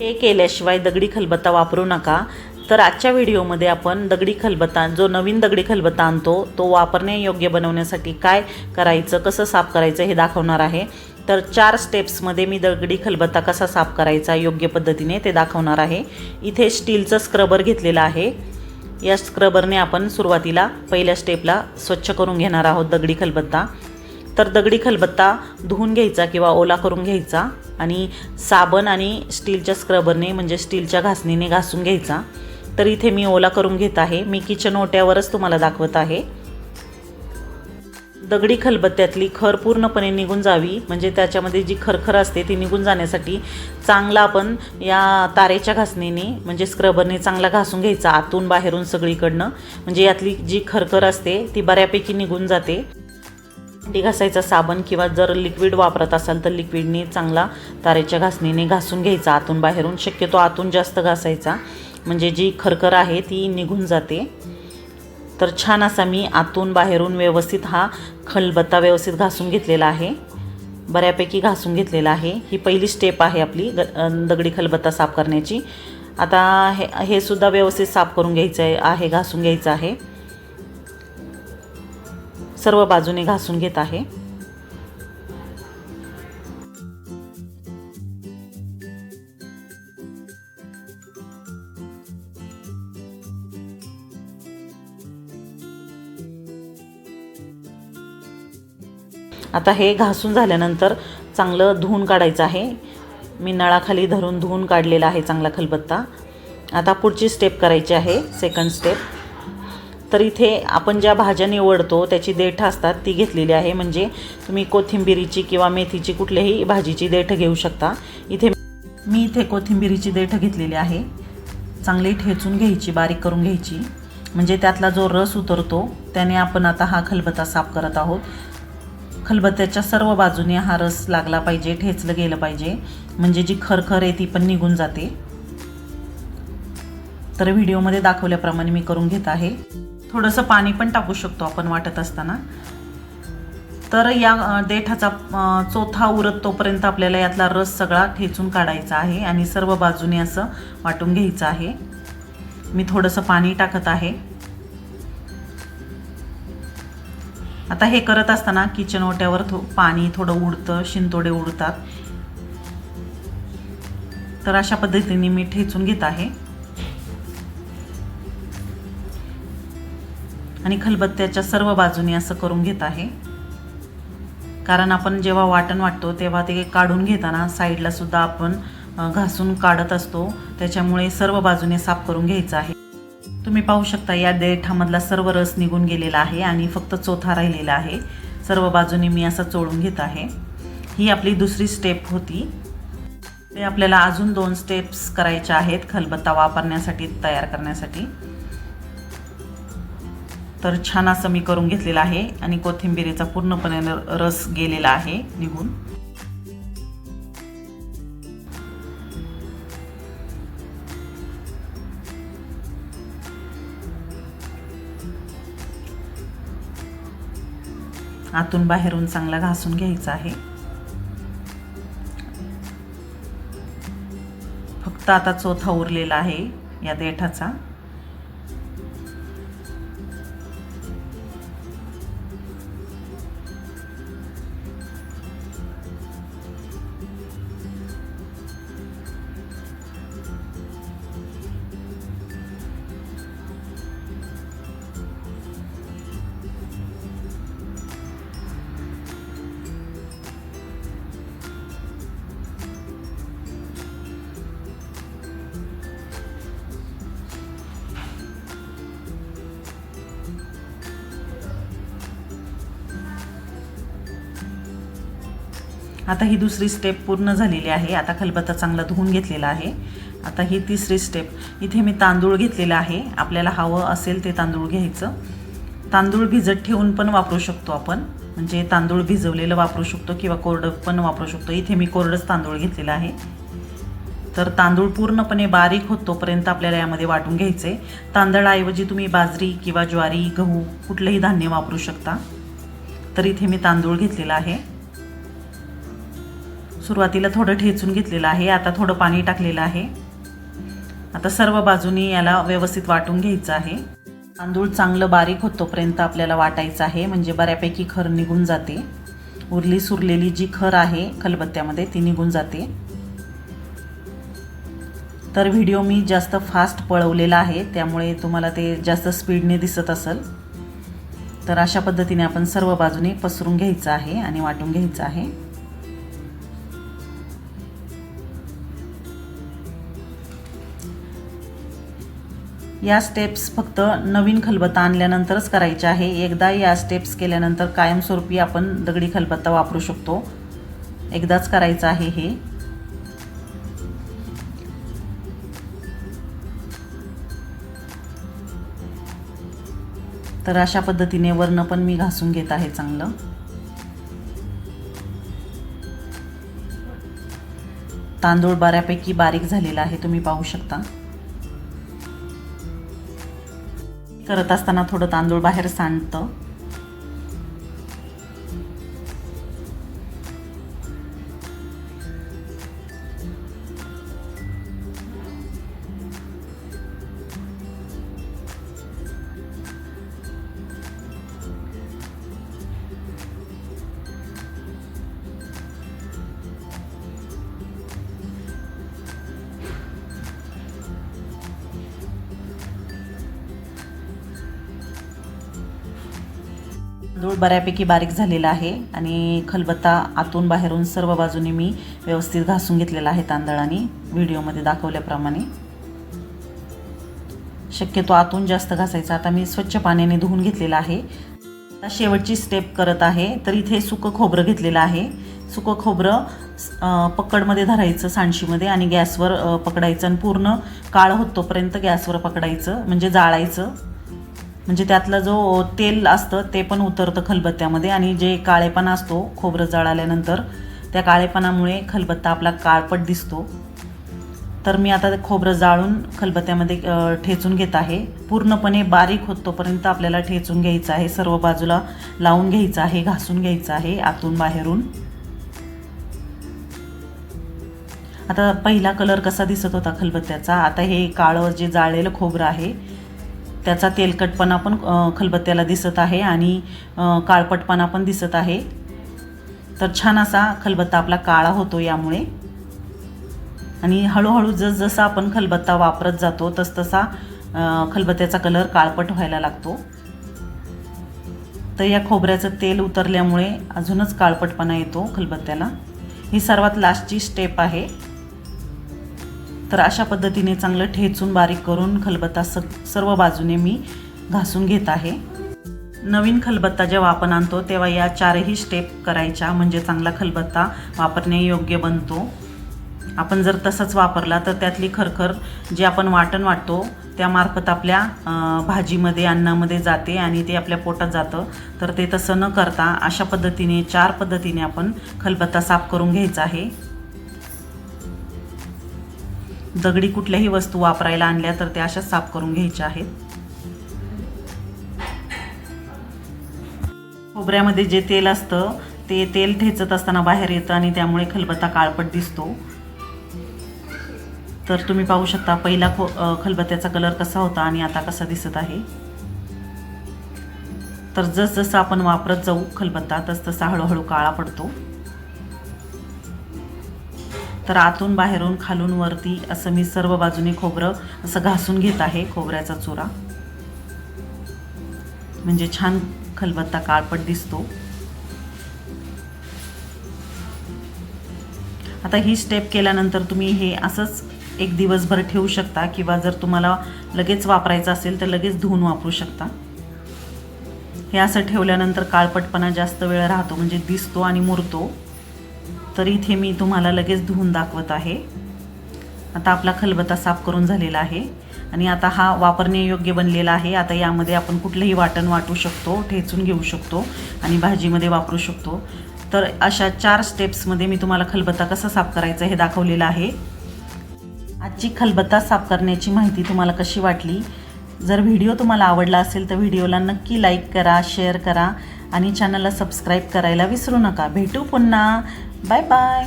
हे केल्याशिवाय दगडी खलबत्ता वापरू नका. तर आजच्या व्हिडिओमध्ये आपण दगडी खलबत्ता जो नवीन दगडी खलबत्ता आणतो तो वापरण्यायोग्य बनवण्यासाठी काय करायचं कसं साफ करायचं हे दाखवणार आहे. तर चार स्टेप्समध्ये मी दगडी खलबत्ता कसा साफ करायचा योग्य पद्धतीने ते दाखवणार आहे. इथे स्टीलचं स्क्रबर घेतलेलं आहे. या स्क्रबरने आपण सुरुवातीला पहिल्या स्टेपला स्वच्छ करून घेणार आहोत दगडी खलबत्ता. तर दगडी खलबत्ता धुवून घ्यायचा किंवा ओला करून घ्यायचा आणि साबण आणि स्टीलच्या स्क्रबरने म्हणजे स्टीलच्या घासणीने घासून घ्यायचा. तर इथे मी ओला करून घेत आहे. मी किचन ओट्यावरच तुम्हाला दाखवत आहे. दगडी खलबत्त्यातली खर पूर्णपणे निघून जावी म्हणजे त्याच्यामध्ये जी खरखर असते ती निघून जाण्यासाठी चांगला आपण या तारेच्या घासणीने म्हणजे स्क्रबरने चांगला घासून घ्यायचा आतून बाहेरून सगळीकडनं. म्हणजे यातली जी खरखर असते ती बऱ्यापैकी निघून जाते. ते घासायचा साबण किंवा जर लिक्विड वापरत असाल तर लिक्विडने चांगला तारेच्या घासणीने घासून घ्यायचा. आतून बाहेरून शक्यतो आतून जास्त घासायचा. म्हणजे जी खरखर आहे ती निघून जाते. तर छान असा मी आतून बाहेरून व्यवस्थित हा खलबत्ता व्यवस्थित घासून घेतलेला आहे. बऱ्यापैकी घासून घेतलेला आहे. ही पहिली स्टेप आहे आपली ग दगडी खलबत्ता साफ करण्याची. आता हे हे सुद्धा व्यवस्थित साफ करून घ्यायचं आहे आहे घासून घ्यायचं आहे. सर्व बाजूने घासून घेत आहे. आता हे घासून झाल्यानंतर चांगलं धुवून काढायचं आहे. मी नळाखाली धरून धुवून काढलेला आहे चांगला खलबत्ता. आता पुढची स्टेप करायची आहे सेकंड स्टेप तर इथे आपण ज्या भाज्या निवडतो त्याची देठ असतात ती घेतलेली आहे. म्हणजे तुम्ही कोथिंबिरीची किंवा मेथीची कुठल्याही भाजीची देठ घेऊ शकता. इथे मी इथे कोथिंबिरीची देठ घेतलेली आहे. चांगली ठेचून घ्यायची बारीक करून घ्यायची. म्हणजे त्यातला जो रस उतरतो त्याने आपण आता हा खलबत्ता साफ करत आहोत. खलबत्त्याच्या सर्व बाजूने हा रस लागला पाहिजे ठेचलं गेलं पाहिजे. म्हणजे जी खरखर आहे ती पण निघून जाते. तर व्हिडिओमध्ये दाखवल्याप्रमाणे मी करून घेत आहे. थोडंसं पाणी पण टाकू शकतो आपण वाटत असताना. तर या देठाचा चोथा चौथा उरत तोपर्यंत आपल्याला यातला रस सगळा ठेचून काढायचा आहे आणि सर्व बाजूने असं वाटून घ्यायचं आहे. मी थोडंसं पाणी टाकत आहे. आता हे करत असताना किचन ओट्यावर थो पाणी थोडं उडतं शिंतोडे उडतात. तर अशा पद्धतीने मी ठेचून घेत आहे. आणि खलबत्त्याच्या सर्व बाजूने असं करून घेत आहे. कारण आपण जेव्हा वाटण वाटतो तेव्हा ते काढून घेताना साईडला सुद्धा आपण घासून काढत असतो. त्याच्यामुळे सर्व बाजूने साफ करून घ्यायचं आहे. तुम्ही पाहू शकता या देठामधला सर्व रस निघून गेलेला आहे आणि फक्त चोथा राहिलेला आहे. सर्व बाजूने मी असं चोळून घेत आहे. ही आपली दुसरी स्टेप होती. ते आपल्याला अजून दोन स्टेप्स करायच्या आहेत खलबत्ता वापरण्यासाठी तयार करण्यासाठी. तर छान असं मी करून घेतलेलं आहे आणि कोथिंबिरीचा पूर्णपणे र- रस गेलेला आहे निघून. आतून बाहेरून चांगला घासून घ्यायचा आहे. फक्त आता चोथा उरलेला आहे या देठाचा. आता ही दुसरी स्टेप पूर्ण झालेली आहे. आता खलबत्ता चांगला धुवून घेतलेला आहे. आता ही तिसरी स्टेप इथे मी तांदूळ घेतलेला आहे. आपल्याला हवं असेल ते तांदूळ घ्यायचं. तांदूळ भिजत ठेवून पण वापरू शकतो आपण. म्हणजे तांदूळ भिजवलेलं वापरू शकतो किंवा कोरडं पण वापरू शकतो. इथे मी कोरडंच तांदूळ घेतलेलं आहे. तर तांदूळ पूर्णपणे बारीक होत तोपर्यंत आपल्याला यामध्ये वाटून घ्यायचे तांदळाऐवजी तुम्ही बाजरी किंवा ज्वारी गहू कुठलंही धान्य वापरू शकता. तर इथे मी तांदूळ घेतलेला आहे. सुरुवातीला थोडं ठेचून घेतलेलं आहे आता थोडं पाणी टाकलेलं आहे. आता सर्व बाजूनी याला व्यवस्थित वाटून घ्यायचं आहे. तांदूळ चांगलं बारीक होतोपर्यंत आपल्याला वाटायचं आहे म्हणजे बऱ्यापैकी खर निघून जाते. उरली सुरलेली जी खर आहे खलबत्त्यामध्ये ती निघून जाते. तर व्हिडिओ मी जास्त फास्ट पळवलेला आहे त्यामुळे तुम्हाला ते जास्त स्पीडने दिसत असेल. तर अशा पद्धतीने आपण सर्व बाजूने पसरून घ्यायचं आहे आणि वाटून घ्यायचं आहे. या स्टेप्स फक्त नवीन खलबत्ता आणल्यानंतरच करायच्या आहे. एकदा या स्टेप्स केल्यानंतर कायमस्वरूपी आपण दगडी खलबत्ता वापरू शकतो. एकदाच करायचं आहे हे. तर अशा पद्धतीने वर्ण पण मी घासून घेत आहे चांगलं. तांदूळ बऱ्यापैकी बारीक झालेला आहे तुम्ही पाहू शकता. करत असताना थोडं तांदूळ बाहेर सांडतं. धूळ बऱ्यापैकी बारीक झालेला आहे आणि खलबत्ता आतून बाहेरून सर्व बाजूने मी व्यवस्थित घासून घेतलेला आहे तांदळाने. व्हिडिओमध्ये दाखवल्याप्रमाणे. शक्यतो आतून जास्त घासायचा. आता मी स्वच्छ पाण्याने धुवून घेतलेला आहे. आता शेवटची स्टेप करत आहे. तर इथे सुकं खोबरं घेतलेलं आहे. सुकं खोबरं पकडमध्ये धरायचं सांडशीमध्ये आणि गॅसवर पकडायचं आणि पूर्ण काळ होतोपर्यंत गॅसवर पकडायचं म्हणजे जाळायचं. म्हणजे त्यातलं जो तेल असतं ते पण उतरतं खलबत्त्यामध्ये आणि जे काळेपणा असतो खोबरं जळाल्यानंतर त्या काळेपणामुळे खलबत्ता आपला काळपट दिसतो. तर मी आता ते खोबरं जाळून खलबत्त्यामध्ये ठेचून घेत आहे. पूर्णपणे बारीक होत तोपर्यंत आपल्याला ठेचून घ्यायचं आहे. सर्व बाजूला लावून घ्यायचं आहे घासून घ्यायचं आहे आतून बाहेरून. आता पहिला कलर कसा दिसत होता खलबत्त्याचा? आता हे काळं जे जाळलेलं खोबरं आहे त्याचा तेलकटपणा पण खलबत्त्याला दिसत आहे आणि काळपटपणा पण दिसत आहे. तर छान असा खलबत्ता आपला काळा होतो यामुळे. आणि हळूहळू जसजसा आपण खलबत्ता वापरत जातो तसतसा खलबत्त्याचा कलर काळपट व्हायला लागतो. तर या खोबऱ्याचं तेल उतरल्यामुळे अजूनच काळपटपणा येतो खलबत्त्याला. ही सर्वात लास्टची स्टेप आहे. तर अशा पद्धतीने चांगलं ठेचून बारीक करून खलबत्ता स सर्व बाजूने मी घासून घेत आहे. नवीन खलबत्ता जेव्हा आपण आणतो तेव्हा या चारही स्टेप करायच्या म्हणजे चांगला खलबत्ता वापरणे योग्य बनतो. आपण जर तसंच वापरला तर त्यातली खरखर जे आपण वाटण वाटतो त्यामार्फत आपल्या भाजीमध्ये अन्नामध्ये जाते आणि ते आपल्या पोटात जातं. तर ते तसं न करता अशा पद्धतीने चार पद्धतीने आपण खलबत्ता साफ करून घ्यायचा आहे. दगडी कुठल्याही वस्तू वापरायला आणल्या तर त्या अशा साफ करून घ्यायच्या आहेत. खोबऱ्यामध्ये जे तेल असतं ते तेल ठेचत असताना बाहेर येतं आणि त्यामुळे खलबत्ता काळपट दिसतो. तर तुम्ही पाहू शकता पहिला खो खलबत्त्याचा कलर कसा होता आणि आता कसा दिसत आहे. तर जसजसं आपण वापरत जाऊ खलबत्ता तसतसा हळूहळू काळा पडतो. तर आतून बाहेरून खालून वरती असं मी सर्व बाजूने खोबरं असं घासून घेत आहे खोबऱ्याचा चुरा. म्हणजे छान खलबत्ता काळपट दिसतो. आता ही स्टेप केल्यानंतर तुम्ही हे असंच एक दिवसभर ठेवू शकता किंवा जर तुम्हाला लगेच वापरायचं असेल तर लगेच धुवून वापरू शकता. हे असं ठेवल्यानंतर काळपटपणा जास्त वेळ राहतो म्हणजे दिसतो आणि मुरतो. तर इथे मी तुम्हाला लगेच धुवून दाखवत आहे. आता आपला खलबत्ता साफ करून झालेला आहे. आणि आता हा वापरण्यायोग्य बनलेला आहे. आता यामध्ये आपण कुठलंही वाटण वाटू शकतो ठेचून घेऊ शकतो आणि भाजीमध्ये वापरू शकतो. तर अशा चार स्टेप्समध्ये मी तुम्हाला खलबत्ता कसा साफ करायचा हे दाखवलेलं आहे. आजची खलबत्ता साफ करण्याची माहिती तुम्हाला कशी वाटली? जर व्हिडिओ तुम्हाला आवडला असेल तर व्हिडिओला नक्की लाईक करा शेअर करा. आणि चॅनलला सबस्क्राईब करायला विसरू नका. भेटू पुन्हा. Bye bye